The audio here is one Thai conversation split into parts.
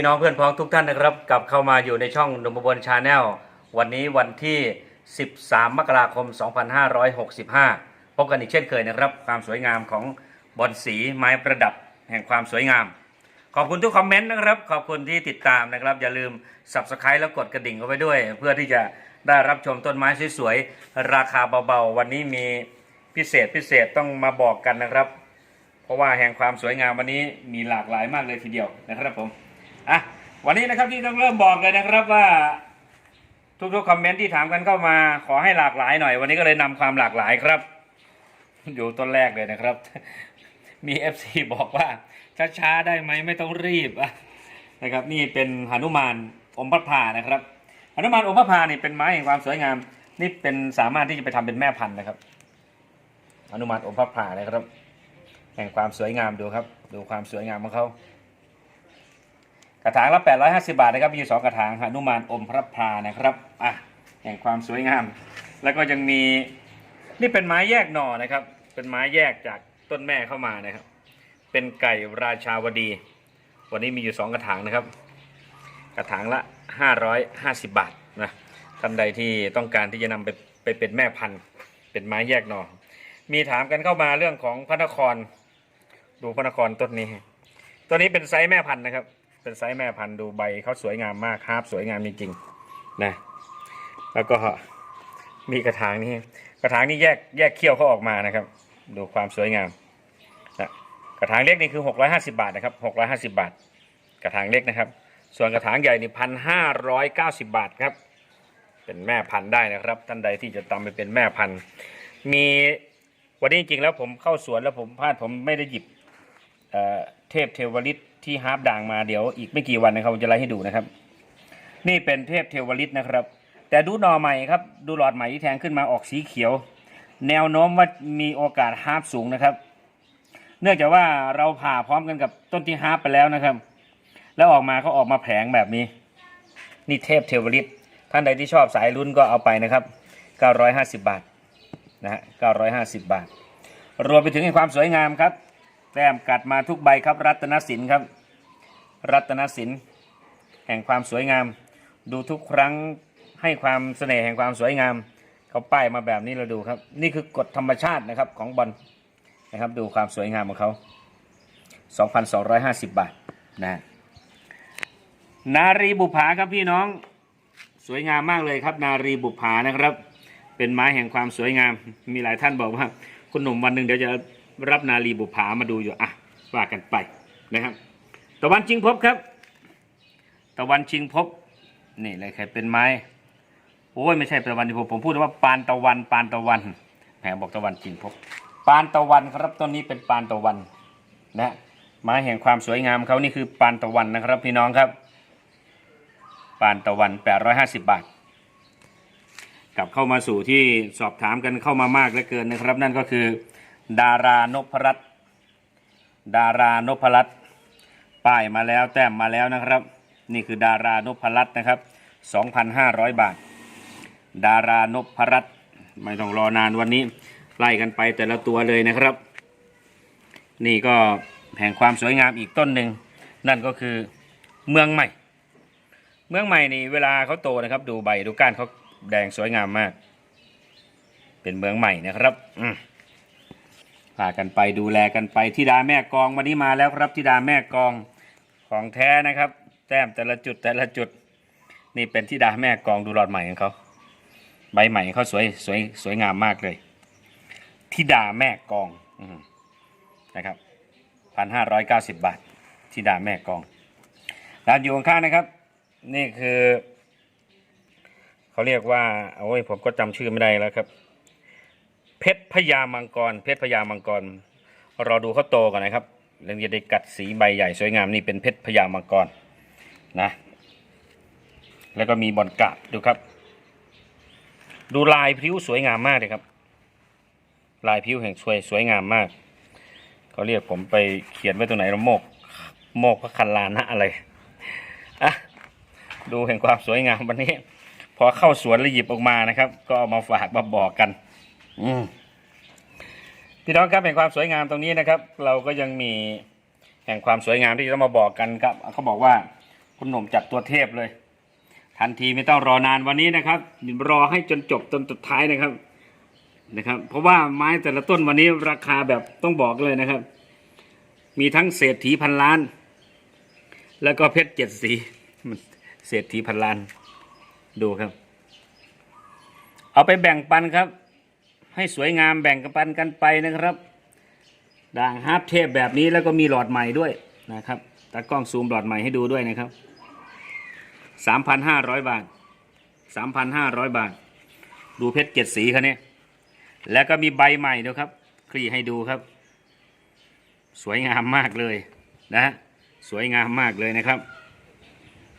พี่น้องเพื่อนพ้องทุกท่านนะครับกลับเข้ามาอยู่ในช่องหนุ่มอุบลชาแนลวันนี้วันที่ 13 มกราคม 2565 พบกันอีกเช่นเคยนะครับ ความสวยงามของบอลสีไม้ประดับแห่งความสวยงาม ขอบคุณทุกคอมเมนต์นะครับ ขอบคุณที่ติดตามนะครับ อย่าลืม subscribe แล้วกดกระดิ่งเอาไว้ด้วย เพื่อที่จะได้รับชมต้นไม้สวยๆราคาเบาๆ วันนี้มีพิเศษพิเศษต้องมาบอกกันนะครับ เพราะว่าแห่งความสวยงามวันนี้มีหลากหลายมากเลยทีเดียวนะครับผม อะวันนี้นะครับที่ต้องเริ่มบอกเลยนะครับว่า ทุกๆคอมเมนต์ที่ถามกันเข้ามา ขอให้หลากหลายหน่อย วันนี้ก็เลยนำความหลากหลายครับ อยู่ต้นแรกเลยนะครับ มี FC บอกว่าช้าๆได้ไหมไม่ต้องรีบนะครับ นี่เป็นหนุมานอมพระพานะครับหนุมานอมพระพานี่เป็นไม้แห่งความสวยงาม นี่เป็นสามารถที่จะไปทำเป็นแม่พันธุ์นะครับหนุมานอมพระพานะครับ แห่งความสวยงามดูครับ ดูความสวยงามของเขา กระถางละ 850 บาทนะครับ มีสองกระถางหนุมานอมพระพรานะครับอะแห่งความสวยงาม แล้วก็ยังมีนี่เป็นไม้แยกหน่อนะครับ เป็นไม้แยกจากต้นแม่เข้ามานะครับ เป็นไก่ราชาวดี วันนี้มีอยู่สองกระถางนะครับ กระถางละ 550 บาทนะท่านใดที่ต้องการที่จะนำไปไปเป็นแม่พันธุ์เป็นไม้แยกหน่อ มีถามกันเข้ามาเรื่องของพระนคร ดูพระนครต้นนี้ ตัวนี้เป็นไซส์แม่พันธุ์นะครับ เป็นไซส์แม่พันธุ์ดูใบเขาสวยงามมากฮาร์ปสวยงามจริงๆนะแล้วก็มีกระถางนี้กระถางนี้แยกแยกเขี้ยวเขาออกมานะครับ ดูความสวยงามนะกระถางเล็กนี่คือ 650 บาทนะครับ650 บาท กระถางเล็กนะครับ ส่วนกระถางใหญ่นี่พันห้าร้อยเก้าสิบบาทครับ เป็นแม่พันธุ์ได้นะครับ ท่านใดที่จะตามไปเป็นแม่พันธุ์ มีวันนี้จริงๆแล้วผมเข้าสวนแล้วผมพลาดผมไม่ได้หยิบเทพเทวฤทธิ ที่ฮาร์ปด่างมาเดี๋ยวอีกไม่กี่วันนะครับผมจะไล่ให้ดูนะครับ นี่เป็นเทพเทวฤทธิ์นะครับ แต่ดูหน่อใหม่ครับดูหลอดใหม่ที่แทงขึ้นมาออกสีเขียว แนวโน้มว่ามีโอกาสฮาร์ปสูงนะครับ เนื่องจากว่าเราผ่าพร้อมกันกับต้นที่ฮาร์ปไปแล้วนะครับ แล้วออกมาเขาออกมาแผงแบบนี้ นี่เทพเทวฤทธิ์ท่านใดที่ชอบสายลุ้นก็เอาไปนะครับ 950 บาทนะฮะ950 บาท รวมไปถึงความสวยงามครับ แต้มกัดมาทุกใบครับ รัตนสินครับ รัตนสินแห่งความสวยงาม ดูทุกครั้งให้ความเสน่ห์แห่งความสวยงามเขาป้ายมาแบบนี้เราดูครับ นี่คือกฎธรรมชาตินะครับของบอลนะครับดูความสวยงามของเขา 2,250 บาทนะนารีบุภาครับพี่น้องสวยงามมากเลยครับ นารีบุภานะครับ เป็นไม้แห่งความสวยงามมีหลายท่านบอกว่า คุณหนุ่มวันหนึ่งเดี๋ยวจะ รับนารีบุภามาดูอยู่อะว่ากันไปนะครับ ตะวันชิงพบครับ ตะวันชิงพบนี่เลยใครเป็นไม้โอ้ยไม่ใช่ตะวันชิงพบผมพูดว่าปานตะวันปานตะวันแหมบอกตะวันชิงพบ ปานตะวันครับต้นนี้เป็นปานตะวันนะไม้แห่งความสวยงามเขานี่คือปานตะวันนะครับ พี่น้องครับ ปานตะวัน 850 บาท กลับเข้ามาสู่ที่สอบถามกันเข้ามามากเหลือเกินนะครับ นั่นก็คือ ดารานพรัตน์ดารานพรัตน์ป้ายมาแล้วแต้มมาแล้วนะครับ นี่คือดารานพรัตน์นะครับ 2,500 บาท ดารานพรัตน์ไม่ต้องรอนานวันนี้ ไล่กันไปแต่ละตัวเลยนะครับ นี่ก็แห่งความสวยงามอีกต้นหนึ่งนั่นก็คือเมืองใหม่ เมืองใหม่นี่เวลาเขาโตนะครับ ดูใบดูก้านเขาแดงสวยงามมาก เป็นเมืองใหม่นะครับ อืม พากันไปดูแลกันไปที่ดาแม่กองวันนี้มาแล้วครับที่ดาแม่กองของแท้นะครับ แต้มแต่ละจุดแต่ละจุด นี่เป็นที่ดาแม่กองดูหลอดใหม่ของเขาใบใหม่ของเขาสวยสวยสวยงามมากเลยที่ดาแม่กองอนะครับพันห้าร้อยเก้าสิบบาทที่ดาแม่กองร้านอยู่ข้างนะครับ นี่คือ เขาเรียกว่าโอ้ยผมก็จำชื่อไม่ได้แล้วครับ เพชรพญามังกร เพชรพญามังกร รอดูเขาโตก่อนนะครับเรื่องจะได้กัดสีใบใหญ่สวยงามนี่เป็นเพชรพญามังกรนะ แล้วก็มีบอลกาบดูครับ ดูลายพริ้วสวยงามมากเลยครับ ลายพริ้วแห่งสวยสวยงามมากเขาเรียกผมไปเขียนไว้ตรงไหนละโมกโมกพระคันลานะอะไรอะดูแห่งความสวยงามวันนี้ พอเข้าสวนแล้วหยิบออกมานะครับ ก็เอามาฝากมาบอกกัน อืมพี่น้องครับแห่งความสวยงามตรงนี้นะครับ เราก็ยังมีแห่งความสวยงามที่จะต้องมาบอกกันครับเขาบอกว่าคุณหนุ่มจัดตัวเทพเลย ทันทีไม่ต้องรอนานวันนี้นะครับรอให้จนจบจนสุดท้ายนะครับนะครับ เพราะว่าไม้แต่ละต้นวันนี้ราคาแบบต้องบอกเลยนะครับ มีทั้งเศรษฐีพันล้าน แล้วก็เพชรเจ็ดสีเศรษฐีพันล้านดูครับ เอาไปแบ่งปันครับ ให้สวยงามแบ่งกันปันกันไปนะครับ ด่างฮาร์ปเทปแบบนี้แล้วก็มีหลอดใหม่ด้วยนะครับตากล้องซูมหลอดใหม่ให้ดูด้วยนะครับสามพันห้าร้อยบาทสามพันห้าร้อยบาท ดูเพชรเจ็ดสีคันนี้แล้วก็มีใบใหม่ด้วยครับ คลี่ให้ดูครับ สวยงามมากเลยนะฮะสวยงามมากเลยนะครับ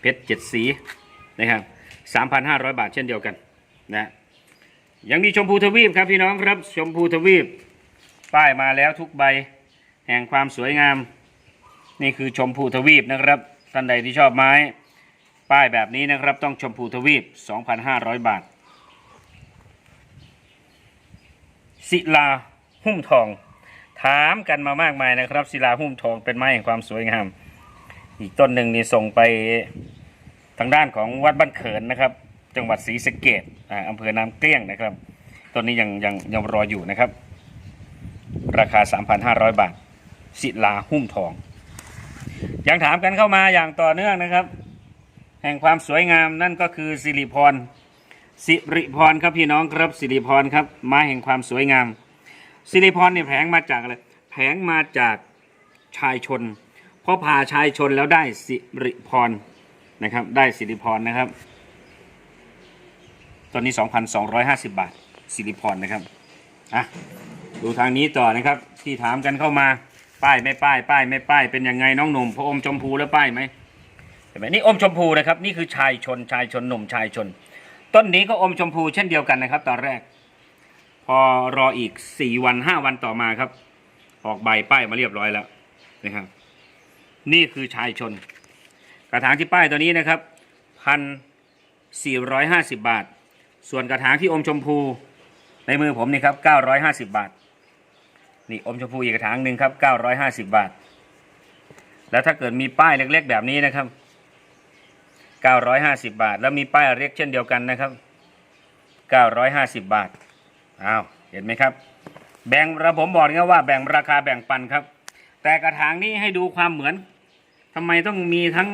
เพชรเจ็ดสีนะครับสามพันห้าร้อยบาทเช่นเดียวกันนะ ยังมีชมพูทวีปครับพี่น้องครับชมพูทวีป ป้ายมาแล้วทุกใบ แห่งความสวยงาม นี่คือชมพูทวีปนะครับท่านใดที่ชอบไม้ ป้ายแบบนี้นะครับ ต้องชมพูทวีป 2,500 บาท ศิลาหุ้มทอง ถามกันมามากมายนะครับ ศิลาหุ้มทองเป็นไม้แห่งความสวยงาม อีกต้นหนึ่งนี่ส่งไปทางด้านของวัดบ้านเขินนะครับ จังหวัดศรีสะเกดอ่าอำเภอน้ำเกลี้ยงนะครับต้นนี้ยังยังยังรออยู่นะครับ ราคา 3,500 บาท ศิลาหุ้มทอง ยังถามกันเข้ามาอย่างต่อเนื่องนะครับ แห่งความสวยงามนั่นก็คือสิริพรสิริพรครับพี่น้องครับสิริพรครับไม้แห่งความสวยงาม สิริพรเนี่ยแผงมาจากอะไรแผงมาจากชายชนเพราะพาชายชนแล้วได้สิริพรนะครับ ได้สิริพรนะครับ ตอนนี้ 2,250 บาทสิริพรนะครับอะดูทางนี้ต่อนะครับ ที่ถามกันเข้ามาป้ายไม่ป้าย ป้ายไม่ป้าย เป็นยังไงน้องหนุ่มพระอมชมพูแล้วป้ายไหมเห็นไหมนี่อมชมพูนะครับนี่คือชายชนชายชนหนุ่มชายชน ต้นนี้ก็อมชมพูเช่นเดียวกันนะครับ ตอนแรก พอรออีกสี่วันห้าวันต่อมาครับ ออกใบป้ายมาเรียบร้อยแล้วนะครับ นี่คือชายชน กระถางที่ป้ายตัวนี้นะครับพันสี่ร้อยห้าสิบบาท ส่วนกระถางที่อมชมพูในมือผมนี่ครับ950 บาท นี่อมชมพูอีกกระถางหนึ่งครับ950 บาท แล้วถ้าเกิดมีป้ายเล็กๆแบบนี้นะครับ 950 บาท แล้วมีป้ายเล็กเช่นเดียวกันนะครับ 950 บาทอ้าวเห็นไหมครับ แบ่งระผมบอกนะว่าแบ่งราคาแบ่งปันครับ แต่กระถางนี้ให้ดูความเหมือนทำไมต้องมีทั้ง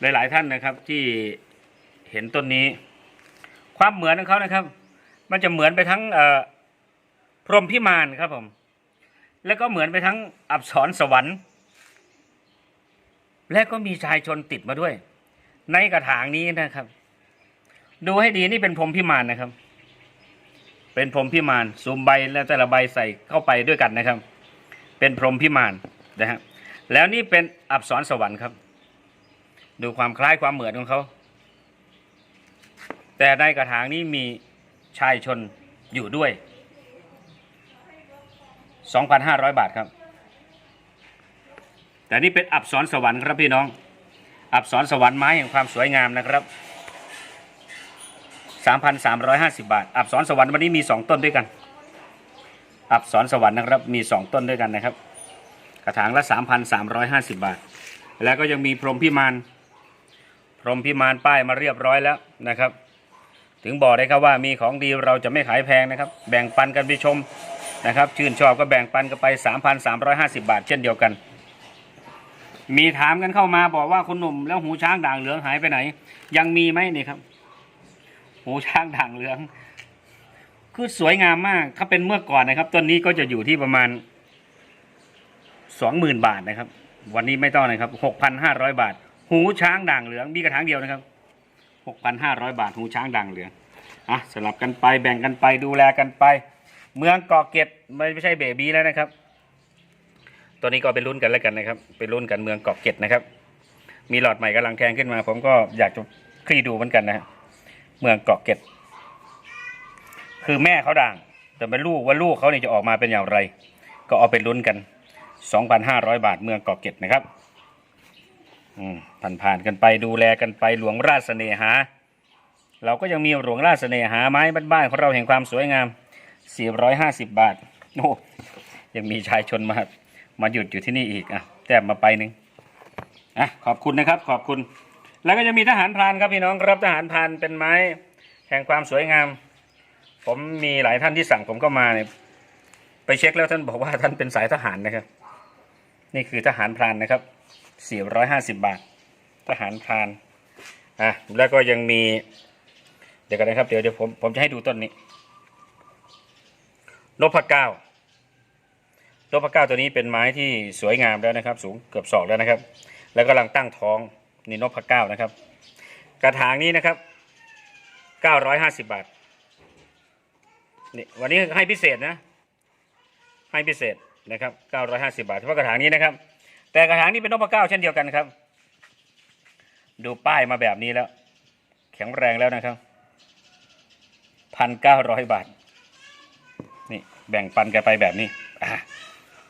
หลาย ๆ ท่านนะครับที่เห็นต้นนี้ ความเหมือนของเขานะครับ มันจะเหมือนไปทั้งพรหมพิมานครับผม แล้วก็เหมือนไปทั้งอับสรสวรรค์ และก็มีชายชนติดมาด้วย ในกระถางนี้นะครับ ดูให้ดีนี่เป็นพรหมพิมานนะครับ เป็นพรหมพิมานซูมใบแล้วแต่ละใบใส่เข้าไปด้วยกันนะครับ เป็นพรหมพิมานนะฮะแล้วนี่เป็นอับสรสวรรค์ครับ ดูความคล้ายความเหมือนของเขา แต่ในกระถางนี้มีชายชนอยู่ด้วย 2,500 บาทครับ แต่นี่เป็นอับสรสวรรค์ครับพี่น้อง อับสรสวรรค์ไม้แห่งความสวยงามนะครับ 3,350 บาท อับสรสวรรค์วันนี้มี 2 ต้นด้วยกัน อับสรสวรรค์นะครับมี 2 ต้นด้วยกันนะครับ กระถางละ 3,350 บาท แล้วก็ยังมีพรหมพิมานพรหมพิมานป้ายมาเรียบร้อยแล้วนะครับ ถึงบอกได้ครับว่ามีของดีเราจะไม่ขายแพงนะครับ แบ่งปันกันไปชมนะครับ ชื่นชอบก็แบ่งปันกันไป 3,350 บาท เช่นเดียวกัน มีถามกันเข้ามาบอกว่าคุณหนุ่มแล้วหูช้างด่างเหลืองหายไปไหน ยังมีไหมนี่ครับ หูช้างด่างเหลือง คือสวยงามมากถ้าเป็นเมื่อก่อนนะครับต้นนี้ก็จะอยู่ที่ประมาณ20,000บาทนะครับ วันนี้ไม่ต้องนะครับ6,500บาท หูช้างด่างเหลืองมีกระถางเดียวนะครับ 6,500 บาท หูช้างด่างเหลืองอะสลับกันไปแบ่งกันไปดูแลกันไป เมืองเกาะเกร็ดไม่ใช่เบบีแล้วนะครับ ตัวนี้ก็เป็นรุ่นกันแล้วกันนะครับ เป็นรุ่นกันเมืองเกาะเกร็ดนะครับ มีหลอดใหม่กำลังแทงขึ้นมา ผมก็อยากจะคลี่ดูเหมือนกันนะเมืองเกาะเกร็ดคือแม่เขาด่าง แต่เป็นลูกว่าลูกเขาเนี่ยจะออกมาเป็นอย่างไร ก็เอาเป็นรุ่นกัน 2,500 บาทเมืองเกาะเกร็ดนะครับ ผ่านผ่านๆกันไปดูแลกันไปหลวงราชเสน่หา เราก็ยังมีหลวงราชเสน่หาไม้บ้านๆของเราแห่งความสวยงาม 450 บาทโอ้ยังมีชายชนมามาหยุดอยู่ที่นี่อีกอะแต้มมาไปหนึ่งอะขอบคุณนะครับขอบคุณ แล้วก็จะมีทหารพรานครับพี่น้องครับทหารพรานเป็นไม้แห่งความสวยงาม ผมมีหลายท่านที่สั่งผมก็มาเนี่ยไปเช็คแล้วท่านบอกว่าท่านเป็นสายทหารนะครับ นี่คือทหารพรานนะครับ 450 บาท ทหารพรานอะแล้วก็ยังมีเดี๋ยวกันนะครับ เดี๋ยวเดี๋ยวผมผมจะให้ดูต้นนี้นพเก้านพเก้าตัวนี้เป็นไม้ที่สวยงามแล้วนะครับ สูงเกือบศอกแล้วนะครับ แล้วกำลังตั้งท้องนี่นพเก้านะครับ กระถางนี้นะครับ950บาทนี่วันนี้ให้พิเศษนะ ให้พิเศษนะครับ950บาทเฉพาะกระถางนี้นะครับ แต่กระถางนี้เป็นนพเก้าเช่นเดียวกันครับ ดูป้ายมาแบบนี้แล้ว แข็งแรงแล้วนะครับพันเก้าร้อยบาท นี่แบ่งปันกันไปแบบนี้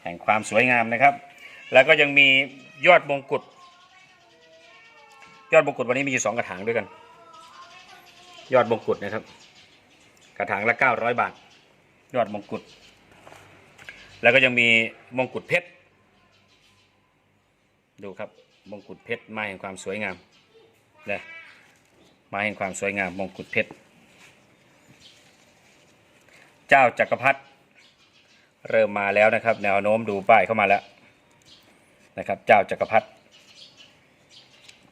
แห่งความสวยงามนะครับ แล้วก็ยังมียอดมงกุฎยอดมงกุฎวันนี้มีอยู่สองกระถางด้วยกัน ยอดมงกุฎนะครับ กระถางละเก้าร้อยบาท ยอดมงกุฎแล้วก็ยังมีมงกุฎเพชร ดูครับมงกุฎเพชรไม้แห่งความสวยงามนะไม้แห่งความสวยงามมงกุฎเพชร เจ้าจักรพรรดิเริ่มมาแล้วนะครับ แนวโน้มดูป้ายเข้ามาแล้วนะครับ เจ้าจักรพรรดิ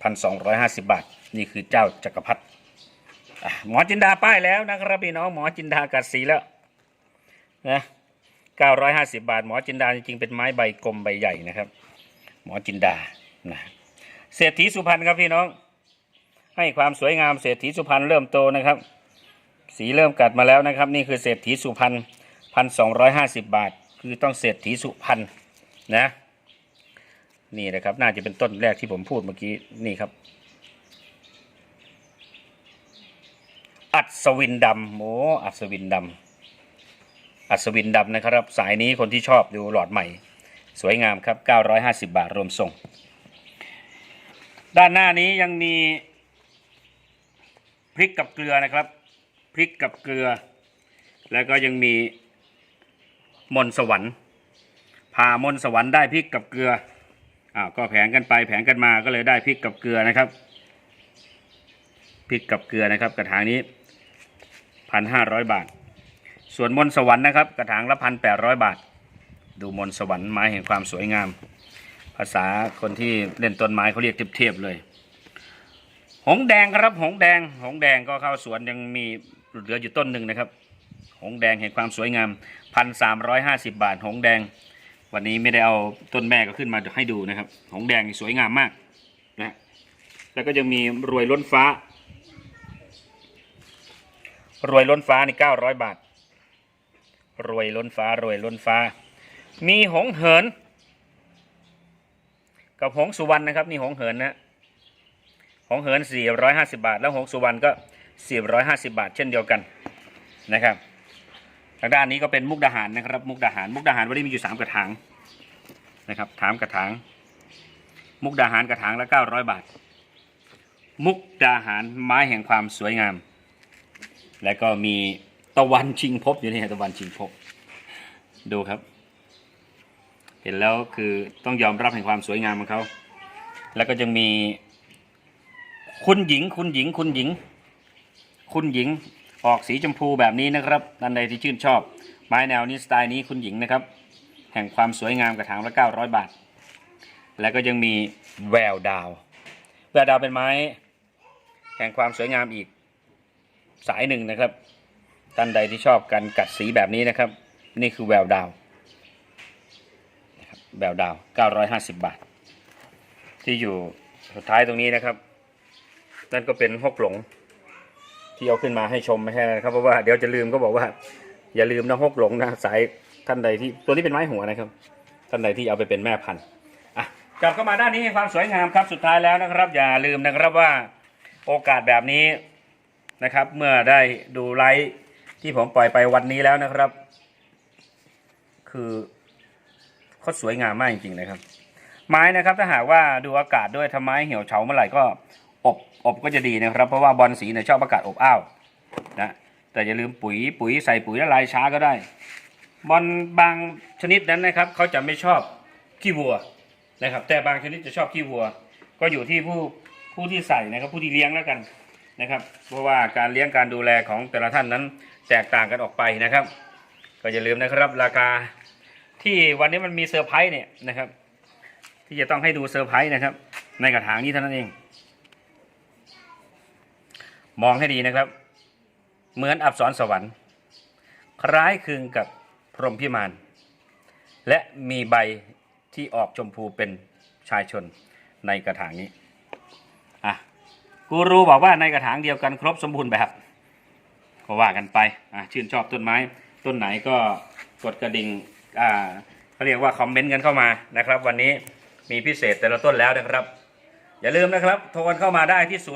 พันสองร้อยห้าสิบบาท นี่คือเจ้าจักรพรรดิหมอจินดาป้ายแล้วนะครับพี่น้องหมอจินดากัดสีแล้วนะเก้าร้อยห้าสิบาท หมอจินดาจริงๆเป็นไม้ใบกลมใบใหญ่นะครับ หมอจินดานะเศรษฐีสุพรรณครับพี่น้อง ให้ความสวยงามเศรษฐีสุพรรณเริ่มโตนะครับ สีเริ่มกัดมาแล้วนะครับ นี่คือเศรษฐีสุพรรณพันสองร้อยห้าสิบบาท คือต้องเศรษฐีสุพรรณนะนี่นะครับน่าจะเป็นต้นแรกที่ผมพูดเมื่อกี้นี่ครับ อัศวินดำโอ้อัศวินดำอัศวินดำนะครับ สายนี้คนที่ชอบดูหลอดใหม่ สวยงามครับ 950 บาทรวมส่ง ด้านหน้านี้ยังมีพริกกับเกลือนะครับ พริกกับเกลือ แล้วก็ยังมีมนต์สวรรค์พามนต์สวรรค์ได้พริกกับเกลืออ้าวก็แผงกันไปแผงกันมาก็เลยได้พริกกับเกลือนะครับพริกกับเกลือนะครับ กระถางนี้พันห้าร้อยบาท ส่วนมนต์สวรรค์นะครับ กระถางละพันแปดร้อยบาท ดูมนสวรรค์ไม้แห่งความสวยงาม ภาษาคนที่เล่นต้นไม้เขาเรียกเทียบๆเลย หงแดงครับหงแดง หงแดงก็เข้าสวนยังมีเหลืออยู่ต้นหนึ่งนะครับ หงแดงแห่งความสวยงามพันสามร้อยห้าสิบบาท หงแดง วันนี้ไม่ได้เอาต้นแม่ก็ขึ้นมาให้ดูนะครับ หงแดงสวยงามมากนะแล้วก็ยังมีรวยล้นฟ้า รวยล้นฟ้านี่เก้าร้อยบาทรวยล้นฟ้ารวยล้นฟ้า มีหงเหิน กับหงสุวรรณนะครับนี่หงเหินนะหงเหิน 450 บาท แล้วหงสุวรรณก็ 450 บาท เช่นเดียวกันนะครับทางด้านนี้ก็เป็นมุกดาหารนะครับ มุกดาหาร มุกดาหารวันนี้มีอยู่3กระถางนะครับถามกระถางมุกดาหารกระถางละ 900 บาท มุกดาหารไม้แห่งความสวยงาม แล้วก็มีตะวันชิงภพอยู่นี่ตะวันชิงภพดูครับ เห็นแล้วคือต้องยอมรับแห่งความสวยงามของเขา แล้วก็ยังมี คุณหญิง คุณหญิง คุณหญิง คุณหญิงออกสีชมพูแบบนี้นะครับท่านใดที่ชื่นชอบ ไม้แนวนี้สไตล์นี้คุณหญิงนะครับ แห่งความสวยงามกระถางละ 900 บาท แล้วก็ยังมีแววดาว แววดาวเป็นไม้ แห่งความสวยงามอีกสายหนึ่งนะครับท่านใดที่ชอบการกัดสีแบบนี้นะครับ นี่คือแววดาว นะครับวดาว 950 บาท ที่อยู่สุดท้ายตรงนี้นะครับ นั่นก็เป็นฮกหลง ที่เอาขึ้นมาให้ชมไม่ใช่นะครับเพราะว่าเดี๋ยวจะลืมก็บอกว่า อย่าลืมนะฮกหลงนะสายท่านใดที่ตัวนี้เป็นไม้หัวนะครับ ท่านใดที่เอาไปเป็นแม่พันธุ์อะกลับเข้ามาด้านนี้ความสวยงามครับสุดท้ายแล้วนะครับ อย่าลืมนะครับว่าโอกาสแบบนี้นะครับ เมื่อได้ดูไลฟ์ที่ผมปล่อยไปวันนี้แล้วนะครับ คือ เขาสวยงามมากจริงๆนะครับ ไม้นะครับถ้าหากว่าดูอากาศด้วยทำไมเหี่ยวเฉาเมื่อไหร่ก็อบอบก็จะดีนะครับ เพราะว่าบอลสีเนี่ยชอบอากาศอบอ้าวนะแต่อย่าลืมปุ๋ยปุ๋ยใส่ปุ๋ยละลายช้าก็ได้ บอลบางชนิดนั้นนะครับเขาจะไม่ชอบขี้วัวนะครับ แต่บางชนิดจะชอบขี้วัว ก็อยู่ที่ผู้ผู้ที่ใส่นะครับผู้ที่เลี้ยงแล้วกันนะครับ เพราะว่าการเลี้ยงการดูแลของแต่ละท่านนั้นแตกต่างกันออกไปนะครับ ก็อย่าลืมนะครับราคา ที่วันนี้มันมีเซอร์ไพรส์เนี่ยนะครับ ที่จะต้องให้ดูเซอร์ไพรส์นะครับ ในกระถางนี้เท่านั้นเอง มองให้ดีนะครับ เหมือนอับสรสวรรค์ คล้ายคลึงกับพรหมพิมาน และมีใบที่ออกชมพูเป็นชายชนในกระถางนี้อะกูรูบอกว่าในกระถางเดียวกันครบสมบูรณ์แบบก็ว่ากันไปอะชื่นชอบต้นไม้ ต้นไหนก็กดกระดิ่ง อ่าเขาเรียกว่าคอมเมนต์กันเข้ามานะครับ วันนี้มีพิเศษแต่ละต้นแล้วนะครับ อย่าลืมนะครับ โทรกันเข้ามาได้ที่ 085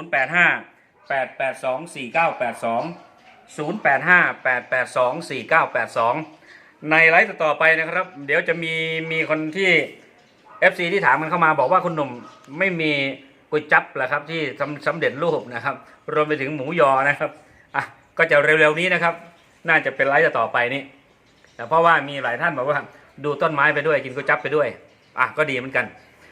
882 4982 085 882 4982 ในไลฟ์ต่อไปนะครับ เดี๋ยวจะมีมีคนที่ FC ที่ถามมันเข้ามาบอกว่าคุณหนุ่มไม่มีก๋วยจั๊บเหรอครับที่สำสำเร็จรูปนะครับ รวมไปถึงหมูยอนะครับอะก็จะเร็วๆนี้นะครับ น่าจะเป็นไลฟ์ต่อไปนี้ แต่เพราะว่ามีหลายท่านบอกว่าดูต้นไม้ไปด้วยกินก๋วยจั๊บไปด้วยอะก็ดีเหมือนกัน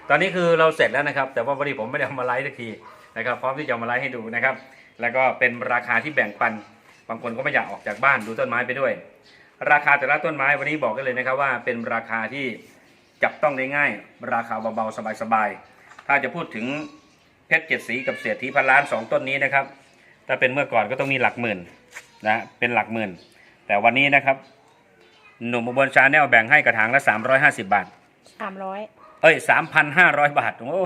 ตอนนี้คือเราเสร็จแล้วนะครับ แต่ว่าพอดีผมไม่ได้เอามาไลฟ์สักทีนะครับพร้อมที่จะมาไลฟ์ให้ดูนะครับ แล้วก็เป็นราคาที่แบ่งปัน บางคนก็ไม่อยากออกจากบ้านดูต้นไม้ไปด้วย ราคาแต่ละต้นไม้วันนี้บอกกันเลยนะครับว่าเป็นราคาที่จับต้องได้ง่าย ราคาเบาๆสบายๆถ้าจะพูดถึงเพชรเจ็ดสีกับเศรษฐีพันล้านสองต้นนี้นะครับถ้าเป็นเมื่อก่อนก็ต้องมีหลักหมื่นนะเป็นหลักหมื่น แต่วันนี้นะครับ หนุ่มอุบลชาแนลแบ่งให้กระถางละ 350 บาท สามร้อยเอ้ย 3,500 บาท โอ้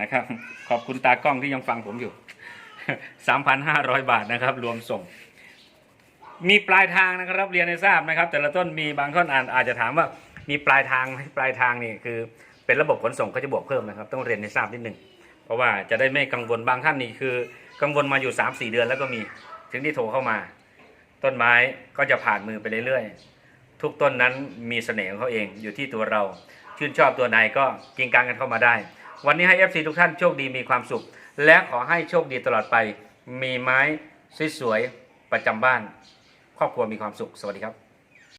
นะครับ ขอบคุณตากล้องที่ยังฟังผมอยู่ 3,500 บาทนะครับ รวมส่ง มีปลายทางนะครับ เรียนให้ทราบนะครับ แต่ละต้นมีบางท่านอ่านอาจจะถามว่า มีปลายทางไหมปลายทางนี่คือ เป็นระบบขนส่งเขาจะบวกเพิ่มนะครับ ต้องเรียนให้ทราบนิดนึงเพราะว่าจะได้ไม่กังวลบางท่านนี่คือ กังวลมาอยู่ 3-4 เดือนแล้วก็มี ถึงที่โทรเข้ามา ต้นไม้ก็จะผ่านมือไปเรื่อยๆ ทุกต้นนั้นมีเสน่ห์ของเขาเองอยู่ที่ตัวเรา ชื่นชอบตัวไหนก็กินกลางกันเข้ามาได้ วันนี้ให้ FC ทุกท่านโชคดีมีความสุข และขอให้โชคดีตลอดไป มีไม้สวยๆประจำบ้าน ครอบครัวมีความสุข สวัสดีครับ